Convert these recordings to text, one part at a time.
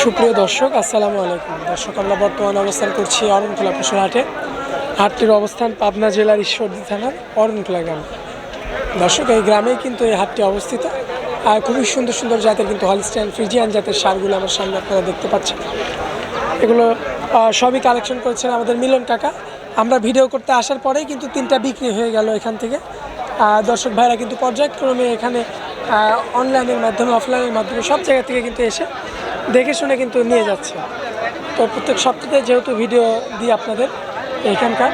সুপ্রিয় দর্শক, আসসালামু আলাইকুম। দর্শক, আমরা বর্তমানে অবস্থান করছি অরণখোলা পশুর হাটে। হাটটির অবস্থান পাবনা জেলার ঈশ্বরদী থানার অরণখোলা গ্রামে। দর্শক, এই গ্রামেই কিন্তু এই হাটটি অবস্থিত। আর খুবই সুন্দর সুন্দর জাতের কিন্তু হলস্টাইন ফ্রিজিয়ান জাতের সারগুলো আমার সামনে আপনারা দেখতে পাচ্ছেন। এগুলো সবই কালেকশন করেছেন আমাদের মিলন কাকা। আমরা ভিডিও করতে আসার পরেই কিন্তু তিনটা বিক্রি হয়ে গেল এখান থেকে। দর্শক ভাইরা কিন্তু পর্যায়ক্রমে এখানে অনলাইনের মাধ্যমে অফলাইনের মাধ্যমে সব জায়গা থেকে কিন্তু এসে দেখে শুনে কিন্তু নিয়ে যাচ্ছে। তো প্রত্যেক সপ্তাহে যেহেতু ভিডিও দিই আপনাদের এখানকার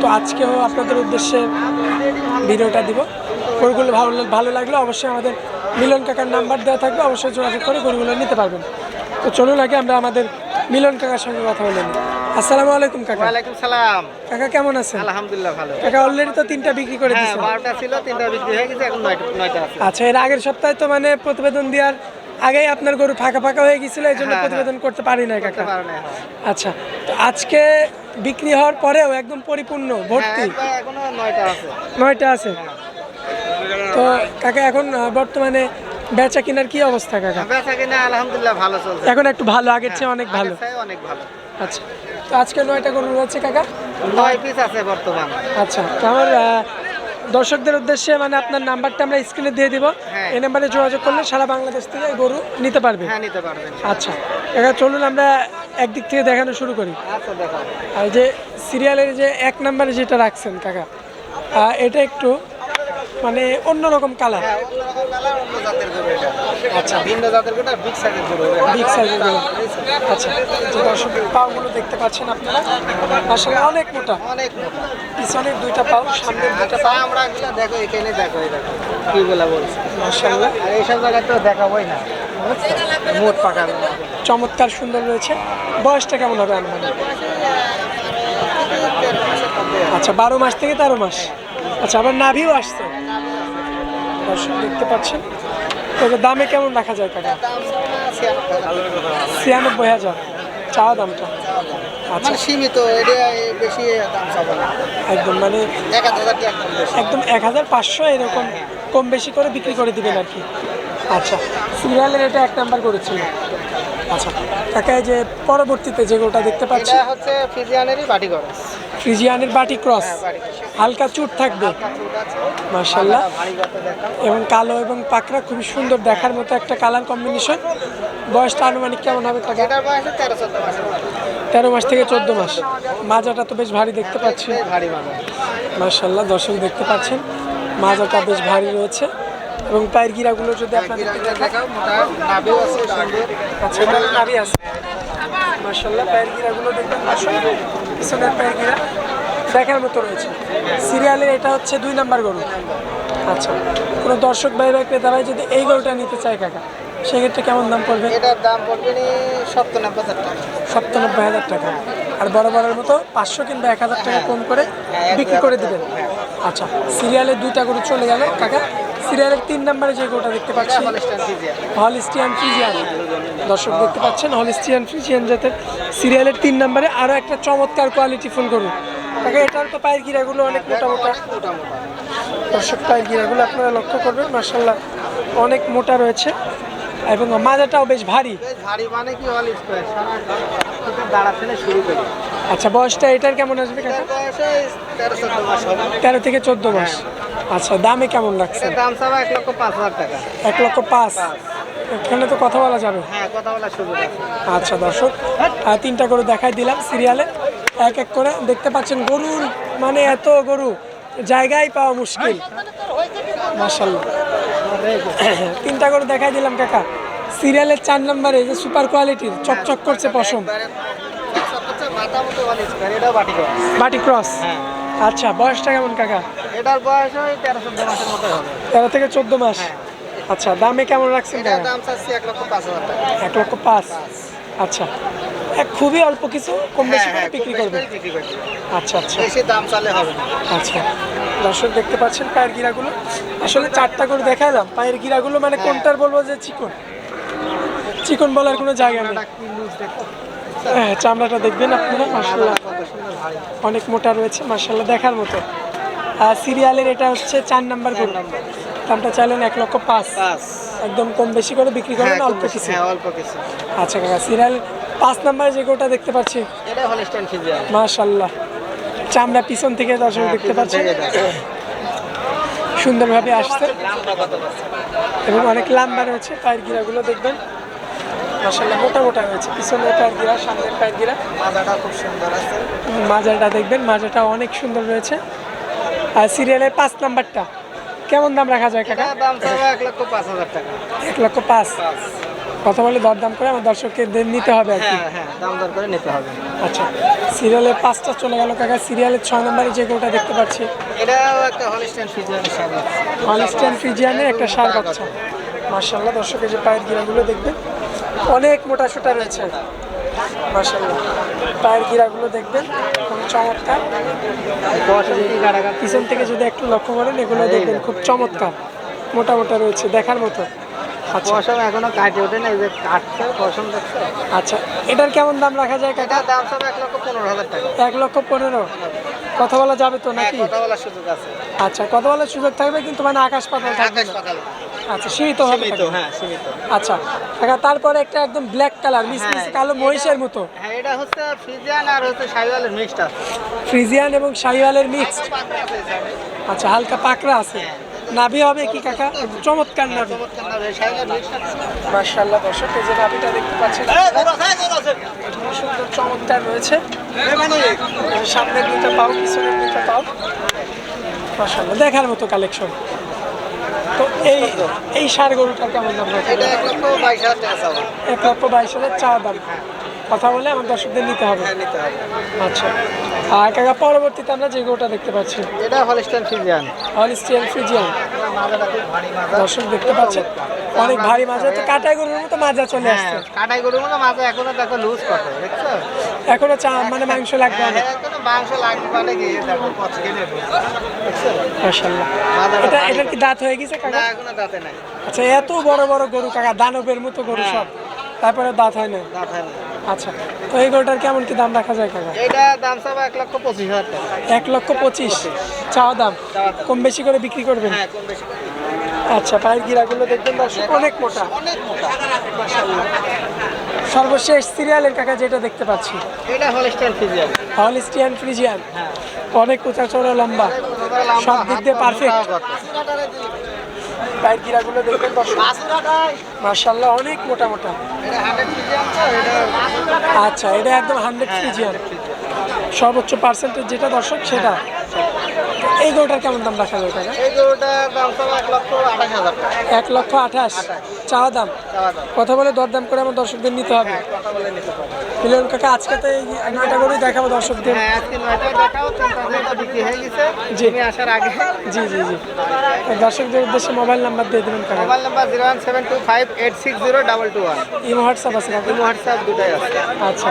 তো আজকেও আপনাদের উদ্দেশ্যে ভিডিওটা দিব। গরুগুলো ভালো ভালো লাগলে অবশ্যই আমাদের মিলন কাকার নাম্বার দেওয়া থাকবে অবশ্যই যোগাযোগ করে গরুগুলো নিতে পারবেন। তো চলুন আগে আমরা আমাদের মিলন কাকার সঙ্গে কথা বলে নিই। আসসালামু আলাইকুম কাকা। ওয়ালাইকুম সালাম। কাকা কেমন আছেন? আলহামদুলিল্লাহ ভালো। কাকা অলরেডি তো তিনটা বিক্রি করে হ্যাঁ দিয়েছেন বারোটা ছিল তিনটা বিক্রি হয়ে গেছে এখন নয়টা নয়টা আছে। আচ্ছা এর আগের সপ্তাহে তো মানে প্রতিবেদন দেওয়ার আগেই আপনার গরু ফাঁকা ফাঁকা হয়ে গেছিল এই জন্য হ্যাঁ, প্রতিবেদন করতে পারি না কাকা। হ্যাঁ। আচ্ছা তো আজকে বিক্রি হওয়ার পরেও একদম পরিপূর্ণ ভর্তি? হ্যাঁ, নয়টা আছে। তো কাকা এখন বর্তমানে বেচা কিনার কি অবস্থা কাকা? বেচা কিনা আলহামদুলিল্লাহ ভালো চলছে। এখন একটু ভালো আগের চেয়ে অনেক ভালো। অনেক ভালো। আচ্ছা তো আজকে নয়টা গরু রয়েছে কাকা? নয় পিস আছে বর্তমান। আচ্ছা তো আমার দর্শকদের উদ্দেশ্যে মানে আপনার নাম্বারটা আমরা স্ক্রিনে দিয়ে দিব। হ্যাঁ। এই নাম্বারে যোগাযোগ করলে সারা বাংলাদেশ থেকে গরু নিতে পারবে। হ্যাঁ নিতে পারবেন আচ্ছা এবার চলুন আমরা একদিক থেকে দেখানো শুরু করি। আচ্ছা দেখো আর যে সিরিয়ালের যে এক নাম্বারে যেটা রাখছেন কাকা এটা একটু মানে অন্যরকম কালার হ্যাঁ অন্যরকম কালার অন্য জাতের গরু এটা। আচ্ছা ভিন্ন জাতের গরু বিগ সাইজের গরু? বিগ সাইজের গরু। আচ্ছা যে দর্শক পাগুলো দেখতে পাচ্ছেন আপনারা? আসলে অনেক মোটা। অনেক মোটা। পিছনের দুইটা পাও সামনের দুইটা আচ্ছা পাও। আমরা গুলো দেখো এখানে দেখো এই দেখো কি বলা বলছে। মাশাআল্লাহ। আর এইসব জায়গায় তো দেখাবোই না। মোট পাকা চমৎকার সুন্দর রয়েছে। বয়সটা কেমন হবে আনুমানিক? আচ্ছা বারো মাস থেকে তেরো মাস। আচ্ছা আবার নাভিও আসছে। দর্শক দেখতে পাচ্ছেন। তবে দামে কেমন রাখা যায় কাকা? ছিয়ানব্বই হাজার। চাওয়া দামটা? আচ্ছা। মানে সীমিত এটা বেশি দাম চাবো না। একদম মানে একদম এক হাজার পাঁচশো এরকম কম বেশি করে বিক্রি করে দিবেন আর কি। আচ্ছা সিরিয়ালের এটা এক নাম্বার করেছিল আচ্ছা কাকা যে পরবর্তীতে যে গোটা দেখতে পাচ্ছি এটা হচ্ছে ফিজিয়ানেরই বাটি ঘর ফ্রিজিয়ানের বাটি ক্রস। হালকা চুট থাকবে। মার্শাল্লাহ এবং কালো এবং পাকড়া খুবই সুন্দর দেখার মতো একটা কালার কম্বিনেশন। বয়সটা আনুমানিক কেমন হবে কাকা তেরো মাস থেকে চোদ্দ মাস। মাজাটা তো বেশ ভারী দেখতে পাচ্ছি। মার্শাল্লাহ দর্শক দেখতে পাচ্ছেন মাজাটা বেশ ভারী রয়েছে। এবং পায়ের গিরাগুলো যদি আপনাদের দেখাও আছে সুন্দর আচ্ছা মার্শাল্লাহ পায়ের গিরাগুলো দেখবেন পিছনের পায়ের গিরা। দেখার মতো রয়েছে। সিরিয়ালের এটা হচ্ছে দুই নাম্বার গরু। আচ্ছা কোনো দর্শক ভাই ভাই ক্রেতা ভাই যদি এই গরুটা নিতে চায় কাকা সেক্ষেত্রে কেমন দাম পড়বে? এটার দাম পড়বে নি সত্তর নব্বই হাজার টাকা। সপ্তানব্বই হাজার টাকা। আর বড় বড়ের মতো পাঁচশো কিংবা এক হাজার টাকা কম করে বিক্রি করে দিবেন। আচ্ছা সিরিয়ালের দুইটা গরু চলে গেল কাকা। সিরিয়ালের তিন নম্বরে যে গরুটা দেখতে পাচ্ছি ফিজিয়ান হলিস্টিয়ান ফ্রিজিয়ান দর্শক দেখতে পাচ্ছেন হলিস্টিয়ান ফ্রিজিয়ান জাতের সিরিয়ালের তিন নম্বরে আরও একটা চমৎকার কোয়ালিটি ফুল গরু। এটার তো পায়ের গিরাগুলো অনেক মোটা মোটা দর্শক পায়ের গিরাগুলো আপনারা লক্ষ্য করবেন মার্শাল্লাহ অনেক মোটা রয়েছে এবং মাজাটাও বেশ ভারী। ভারী মানে কি হল স্কোয়ার দাঁড়া থেকে শুরু করি। আচ্ছা বয়সটা এটার কেমন আসবে কাকা? তেরো থেকে চোদ্দ মাস। আচ্ছা দামে কেমন লাগছে? দাম চাওয়া এক লক্ষ পাঁচ হাজার টাকা। এক লক্ষ পাঁচ? এখানে তো কথা বলা যাবে। হ্যাঁ কথা আচ্ছা দর্শক তিনটা করে দেখাই দিলাম সিরিয়ালে। এক এক করে দেখতে পাচ্ছেন গরুর মানে এত গরু জায়গায় পাওয়া মুশকিল। মার্শাল্লাহ তিনটা গরু দেখাই দিলাম কাকা। সিরিয়ালের চার নম্বরে যে সুপার কোয়ালিটির চকচক করছে পশম। এটাও বাটি ক্রস। হ্যাঁ। আচ্ছা বয়সটা কেমন কাকা? এটার বয়স ওই তেরো চোদ্দ মাসের মতো হবে। তেরো থেকে চোদ্দ মাস? আচ্ছা দামে কেমন রাখছেন দাম চাচ্ছি এক লক্ষ পাঁচ হাজার টাকা। এক লক্ষ পাঁচ। আচ্ছা। এক খুবই অল্প কিছু কম বেশি হ্যাঁ করে হ্যাঁ বিক্রি খুব করবে। করে বিক্রি করবে। আচ্ছা আচ্ছা। বেশি দাম চালে হবে আচ্ছা। দর্শক দেখতে পাচ্ছেন পায়ের গিরাগুলো। আসলে চারটা করে দেখালাম পায়ের গিরাগুলো মানে কোনটার বলব যে চিকন? চিকন বলার কোনো জায়গা নেই। হ্যাঁ চামড়াটা দেখবেন আপনারা মার্শাল্লাহ ভারী। অনেক মোটা রয়েছে মার্শাল্লাহ দেখার মতো। আর সিরিয়ালের এটা হচ্ছে চার নাম্বার গরু। দামটা চাইলেন এক লক্ষ পাঁচ। একদম কম বেশি করে বিক্রি হ্যাঁ করবেন অল্প বেশি, কিছু। হ্যাঁ অল্প কিছু। আচ্ছা কাকা সিরিয়াল পাঁচ নাম্বারে যে গোটা দেখতে পাচ্ছি। এটা হলিস্টাইন চামড়া পিছন থেকে দর্শক হ্যাঁ, দেখতে পাচ্ছেন। সুন্দরভাবে আসছে? এবং অনেক লম্বা রয়েছে পায়ের গিরাগুলো দেখবেন। মাশাল্লাহ মোটা মোটা রয়েছে। পিছনের পায়ের গিরা সামনের পায়ের গিরা। মাজাটা খুব সুন্দর আছে। মাজাটা দেখবেন মাজাটা অনেক সুন্দর রয়েছে। আর সিরিয়ালের পাঁচ নাম্বারটা। কেমন দাম রাখা যায় কাকা? দাম এক লক্ষ পাঁচ হাজার টাকা। এক লক্ষ পাঁচ? কথা বলে দরদাম করে আমার দর্শককে নিতে হবে আর কি। হ্যাঁ হ্যাঁ দাম দর করে নিতে হবে। আচ্ছা সিরিয়ালে পাঁচটা চলে গেল কাকা। সিরিয়ালের ছয় নম্বরে যে গোটা দেখতে পাচ্ছি। এটাও একটা হলিস্টাইন ফিজিয়ান সার হলিস্টেন ফ্রিজিয়ানের একটা সার বাচ্চা মার্শাল্লাহ দর্শকের যে পায়ের গিরাগুলো দেখবেন অনেক মোটা সোটা রয়েছে। মার্শাল্লাহ পায়ের গিরাগুলো দেখবেন খুব চমৎকার। পিছন থেকে যদি একটু লক্ষ্য করেন এগুলো দেখবেন খুব চমৎকার। মোটা মোটা রয়েছে দেখার মতো। আচ্ছা। পশম এখনও কাটে ওঠে না এই যে কাটছে পশম দেখছ? আচ্ছা এটার কেমন দাম রাখা যায় কাকা? দাম সব এক লক্ষ পনেরো হাজার টাকা। এক লক্ষ পনেরো। কথা বলা যাবে তো নাকি? কথা বলার সুযোগ আছে। আচ্ছা কথা বলার সুযোগ থাকবে কিন্তু মানে আকাশ পাতাল থাকবে আকাশ পাতাল। আচ্ছা সীমিত হবে সীমিত হ্যাঁ সীমিত। আচ্ছা কাকা তারপরে একটা একদম ব্ল্যাক কালার মিসমিসে হ্যাঁ, কালো মহিষের মতো। হ্যাঁ এটা হচ্ছে ফ্রিজিয়ান আর হচ্ছে সাইওয়ালের মিক্সড আছে। ফ্রিজিয়ান এবং শাহিওয়ালের মিক্স আচ্ছা হালকা পাকড়া আছে। নাভি হবে কি কাকা? চমৎকার নাভি। চমৎকার না ভাই সাইওয়ালের মিক্সড আছে। মার্শাল্লাহ দর্শক এই যে নাভিটা দেখতে পাচ্ছেন। সুন্দর চমৎকার রয়েছে। সামনের দুইটা পাও পিছনের দুইটা পাও। মার্শাল্লাহ দেখার মতো কালেকশন তো এই এই সার গরুটার কেমন দাম এক লক্ষ বাইশ হাজার চা দাম। কথা বলে আমার দর্শকদের নিতে হবে। হ্যাঁ আচ্ছা। আর কাকা পরবর্তীতে আমরা যে গরুটা দেখতে পাচ্ছি। এটা হলিস্টাইন ফ্রিজিয়ান হলিস্টিয়ান ফ্রিজিয়ান দর্শক দেখতে পাচ্ছেন অনেক ভারী মাজা তো কাটাই গরুর মতো মাজা চলে হ্যাঁ আসছে। কাটাই গরুর মতো মাজা এখনও দেখো লুজ কত দেখছ? এখনও চা মানে মাংস লাগবে মানে দেখো এটা এটার কি দাঁত হয়ে গেছে কাকা? আচ্ছা এত বড় বড় গরু কাকা দানবের মতো গরু হ্যাঁ। সব। তারপরে দাঁত হয় না দাঁত হয় না আচ্ছা তো এই গরুটার কেমন কি দাম রাখা যায় কাকা? এটা দাম সব এক লক্ষ পঁচিশ হাজার টাকা। এক লক্ষ পঁচিশ। চাওয়া দাম? কম বেশি করে বিক্রি করবেন? হ্যাঁ কম বেশি আচ্ছা পায়ের গিরাগুলো দেখবেন অনেক মোটা। অনেক মোটা। সর্বশেষ সিরিয়ালের কাকা যেটা দেখতে পাচ্ছি। এটা হলিস্টিয়ান ফ্রিজিয়ান অনেক উঁচা চড়া লম্বা। সব দিক দিয়ে পারফেক্ট পায়ের গিরাগুলো দেখবেন মার্শাল্লাহ অনেক মোটা মোটা। আচ্ছা এটা একদম হান্ড্রেড ফ্রিজিয়ান সর্বোচ্চ পার্সেন্টেজ যেটা দর্শক সেটা। এই গরুটার কেমন দাম রাখা এক লক্ষ আঠাশ। চাওয়া দাম? কথা বলে দরদাম করে আমার দর্শকদের নিতে হবে। মিলন কাকা আজকে তো এই নয়টা গরুই দেখাবো দর্শকদের। হ্যাঁ জি। আসার আগে। জি জি জি। দর্শকদের উদ্দেশ্যে মোবাইল নাম্বার দিয়ে দেবেন কাকা। Mobile number zero one seven two five eight six zero double two one. Imo WhatsApp আছে কাকা? হোয়াটসঅ্যাপ দুটাই আছে। আচ্ছা।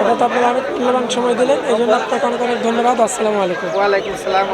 এটা তো আপনারা অনেক মূল্যবান সময় দিলেন এই জন্য আপনাকে অনেক অনেক ধন্যবাদ। আসসালামু আলাইকুম। ওয়ালাইকুম আসসালাম